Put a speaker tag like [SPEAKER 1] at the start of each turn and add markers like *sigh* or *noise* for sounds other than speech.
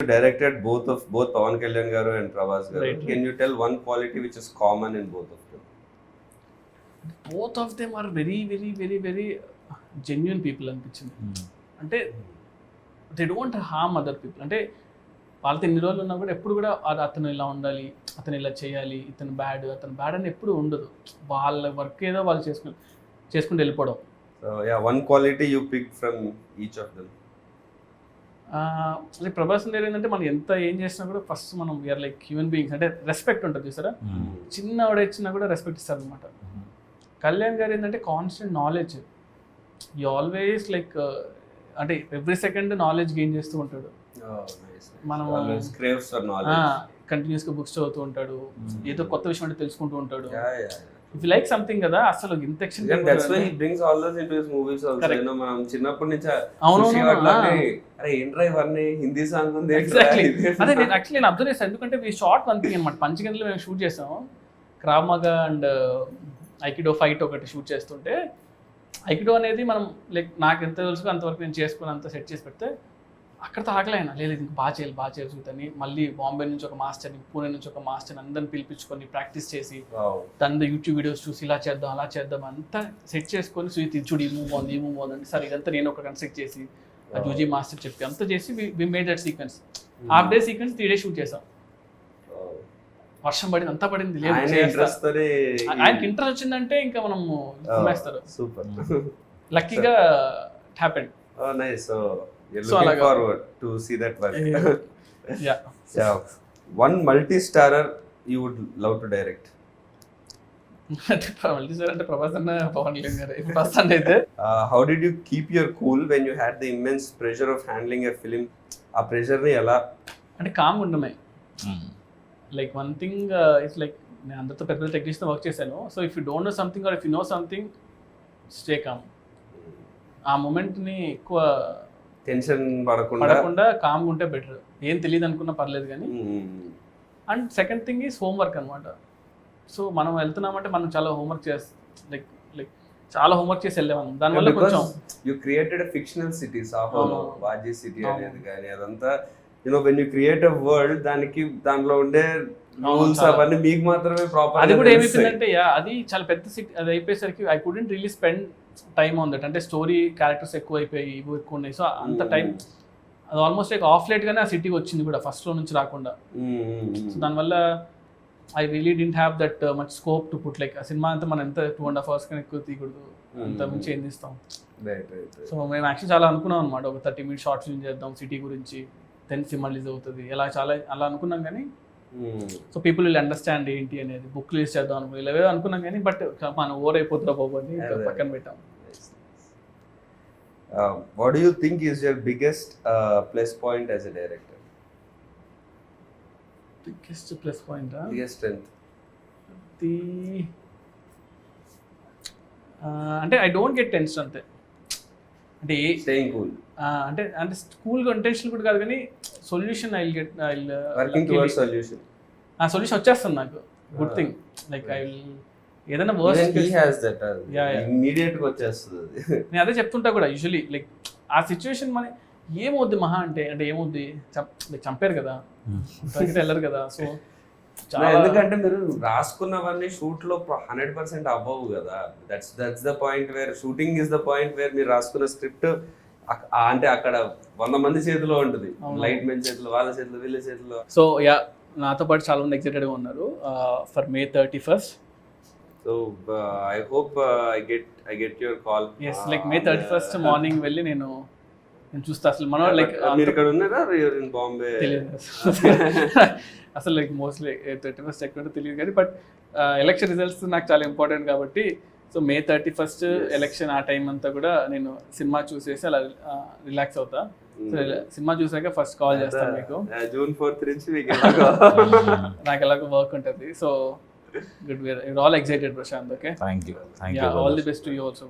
[SPEAKER 1] directed both of both Pawan Kalyan garu and Prabhas garu.
[SPEAKER 2] Right,
[SPEAKER 1] Can you tell one quality which is common in both of them?
[SPEAKER 2] Both of them are very very very very genuine people అనిపించింది అంటే they don't harm other people అంటే వాళ్ళతో ఎన్ని రోజులు ఉన్నా కూడా ఎప్పుడు కూడా అది అతను ఇలా ఉండాలి అతను ఇలా చేయాలి ఇతను బ్యాడ్ అతను బ్యాడ్ అని ఎప్పుడు ఉండదు వాళ్ళ వర్క్ ఏదో వాళ్ళు చేసుకుని చేసుకుంటూ వెళ్ళిపోవడం
[SPEAKER 1] So yeah, one quality you picked from each of them.
[SPEAKER 2] ఆ, అంటే ప్రభాస్ ఏంటంటే మనం ఎంత ఏం చేసినా కూడా ఫస్ట్ మనం we are like human beings అంటే రెస్పెక్ట్ ఉంటుంది చూసారా? చిన్న ఆవిడ ఇచ్చినా కూడా రెస్పెక్ట్ ఇస్తారు అనమాట కళ్యాణ్ గారు ఏంటంటే కాన్స్టెంట్ నాలెడ్జ్ ఈ ఆల్వేస్ లైక్ అంటే ఎవ్రీ సెకండ్ నాలెడ్జ్ గెయిన్ చేస్తూ ఉంటాడు. మనం-. కంటిన్యూస్గా బుక్స్ చదువుతూ ఉంటాడు. ఏదో కొత్త విషయం అంటే తెలుసుకుంటూ ఉంటాడు. ఇఫ్ లైక్ సంథింగ్ కదా అసలు ఇంత ఎక్షన్.
[SPEAKER 1] You know, మనం చిన్నప్పటి నుంచి
[SPEAKER 2] అవును,
[SPEAKER 1] అట్లానే. అరే ఏంట్రా ఇవన్నీ? హిందీ సాంగ్ ఉంది
[SPEAKER 2] ఎగ్జాక్ట్లీ? అదే నేను యాక్చువల్లీ నేను అబ్జర్వ్ ఎందుకంటే షార్ట్ వన్ థింగ్ అనమాట పంచగంటలు మేము షూట్ చేసాం. Krav Maga and aikido fight ఒకటి షూట్ చేస్తుంటే ఐకిడో అనేది మనం లైక్ నాకు ఎంత తెలుసు అంతవరకు నేను చేసుకుని అంత సెట్ చేసి పెడితే అక్కడ తాగలేనా లేదు ఇంక బాగా చేయాలి బాగా చేయాల్సి మళ్ళీ బాంబే నుంచి ఒక మాస్టర్ని పూణే నుంచి ఒక మాస్టర్ని అందరిని పిలిపించుకొని ప్రాక్టీస్ చేసి. దాని యూట్యూబ్ వీడియోస్ చూసి ఇలా చేద్దాం అలా చేద్దాం అంతా సెట్ చేసుకొని సో ఇది చూడు ఈ మూవ్ బాగుంది ఈ మూవ్ బాగుంది అంటే సరే ఇదంతా నేను ఒక కన్స్ట్రక్ట్ చేసి ఆ జూజీ మాస్టర్ చెప్పి అంతా చేసి we made that sequence half day sequence three day shoot చేసాం. వర్షం పడింది అంతా పడింది లేదు
[SPEAKER 1] తోనే
[SPEAKER 2] ఆయనకి ఇంట్రెస్ట్ వచ్చిందంటే ఇంకా మనం
[SPEAKER 1] సూపర్
[SPEAKER 2] లక్కీగా happen
[SPEAKER 1] Oh, see that work.
[SPEAKER 2] Yeah. అంటే అంటే ప్రభాస్ అన్న పవన్ కళ్యాణ్ గారు ఫస్ట్ అయితే
[SPEAKER 1] Uh, how did you keep your cool when you had the immense pressure of handling a film? ఆ ప్రెషర్ని ఎలా
[SPEAKER 2] అంటే calm ఉండమే like one thing it's like నేను అందరితో పెద్ద పెద్ద టెక్నీషియన్తో వర్క్ చేశాను so if you don't know something or if you know something stay calm ఆ మూమెంట్ని ఎక్కువ
[SPEAKER 1] టెన్షన్ పడకుండా
[SPEAKER 2] కామ్గా ఉంటే బెటర్ ఏం తెలియదు అనుకున్నా పర్లేదు కానీ. And second thing is homework అనమాట సో మనం వెళ్తున్నామంటే మనం చాలా హోంవర్క్ చేస్తాం లైక్ లైక్ చాలా హోంవర్క్ చేసి వెళ్ళేవాళ్ళం దానివల్ల కొంచెం
[SPEAKER 1] యూ క్రియేటెడ్ ఫిక్షనల్ సిటీ సాహోలో
[SPEAKER 2] అవును.
[SPEAKER 1] వాజీ సిటీ. అనేది కానీ అదంతా you know when you create a world దానికి దానిలో ఉండే రూల్స్. అవన్నీ మీకు మాత్రమే ప్రాపర్
[SPEAKER 2] అది కూడా ఏమైపోయిందంటే అది చాలా పెద్ద సిటీ అది అయిపోయేసరికి I couldn't really spend time on that అంటే స్టోరీ క్యారెక్టర్స్ ఎక్కువ అయిపోయి ఇవి ఎక్కువ ఉన్నాయి. సో అంత
[SPEAKER 1] Hmm.
[SPEAKER 2] టైం అది ఆల్మోస్ట్ లైక్ ఆఫ్ లైట్ గానే ఆ సిటీకి వచ్చింది కూడా ఫస్ట్లో నుంచి రాకుండా. సో దానివల్ల I really didn't have that much scope to put like ఆ సినిమా అంతా మనం ఎంత టూ అండ్ హాఫ్ అవర్స్ కన్నా ఎక్కువ తీయకూడదు. అంత
[SPEAKER 1] Hmm.
[SPEAKER 2] మించి ఏం తీస్తాం. సో మేము యాక్చువల్లీ చాలా అనుకున్నాం అనమాట ఒక థర్టీ మినిట్స్ షార్ట్ ఫిల్మ్ చేద్దాం సిటీ గురించి టెన్ సినిమా రిలీజ్ అవుతుంది. ఇలా చాలా అలా అనుకున్నాం కానీ సో పీపుల్ విల్ అండర్స్టాండ్ ఏంటి అనేది. బుక్ రిలీజ్ చేద్దాం అనుకుని ఇలా అనుకున్నాం కానీ బట్ మనం ఓవర్ అయిపోతున్నా
[SPEAKER 1] అదే.
[SPEAKER 2] పక్కన పెట్టాం.
[SPEAKER 1] What do you think is your biggest plus point as a director
[SPEAKER 2] biggest plus point
[SPEAKER 1] biggest strength
[SPEAKER 2] the అంటే ఐ డోంట్ గెట్ టెన్షన్ అంతే అంటే
[SPEAKER 1] స్టేయింగ్ కూల్
[SPEAKER 2] అంటే అంటే స్కూల్గా ఇంటెన్షన్ కూడా కాదు కానీ solution I get I
[SPEAKER 1] working towards solution
[SPEAKER 2] ఆ solution వచ్చేస్తుంది నాకు. Good thing like I will ఏదైనా వర్స్ట్
[SPEAKER 1] హీ హ్యాస్ దట్. ఇమ్మీడియట్గా వచ్చేస్తుంది *laughs*
[SPEAKER 2] నేను అదే చెప్తుంటా కూడా యూజువలీ లైక్ ఆ సిచ్యువేషన్ మన ఏమవుద్ది మహా అంటే అంటే ఏమవుద్ది? చంపారు కదా. బయటకు వెళ్ళరు కదా. సో *laughs* చాలా
[SPEAKER 1] ఎందుకంటే మీరు రాసుకున్నవన్నీ షూట్లో హండ్రెడ్ పర్సెంట్ అవ్వవు కదా. That's that's the point where shooting is the point where మీరు రాసుకున్న స్క్రిప్ట్ అంటే అక్కడ వంద మంది చేతిలో ఉంటుంది. లైట్ మెన్ చేతిలో వాళ్ళ చేతిలో వీళ్ళ చేతిలో.
[SPEAKER 2] సో యా నాతో పాటు చాలా మంది ఎక్సైటెడ్గా ఉన్నారు. For May thirty first
[SPEAKER 1] so I hope I get I get your call
[SPEAKER 2] yes like May thirty first morning వెళ్ళి నేను నేను చూస్తా. అసలు మనం లైక్
[SPEAKER 1] మీరు ఇక్కడ ఉన్నారా? ఇన్ బాంబే
[SPEAKER 2] అసలు. లైక్ మోస్ట్లీ థర్టీ ఫస్ట్ ఎక్కడ తెలియదు. కానీ బట్ ఎలక్షన్ రిజల్ట్స్ నాకు చాలా ఇంపార్టెంట్ కాబట్టి so May thirty first. Election ఆ టైం అంతా కూడా నేను సినిమా చూసేసి అలా రిలాక్స్ అవుతా. సో సినిమా చూసాక ఫస్ట్ కాల్ చేస్తాను మీకు.
[SPEAKER 1] జూన్ ఫోర్త్ నుంచి మీకు *laughs*
[SPEAKER 2] నాకు ఎలాగో వర్క్ ఉంటుంది. So good we are all excited Prashant okay
[SPEAKER 3] thank you
[SPEAKER 2] all the best to you also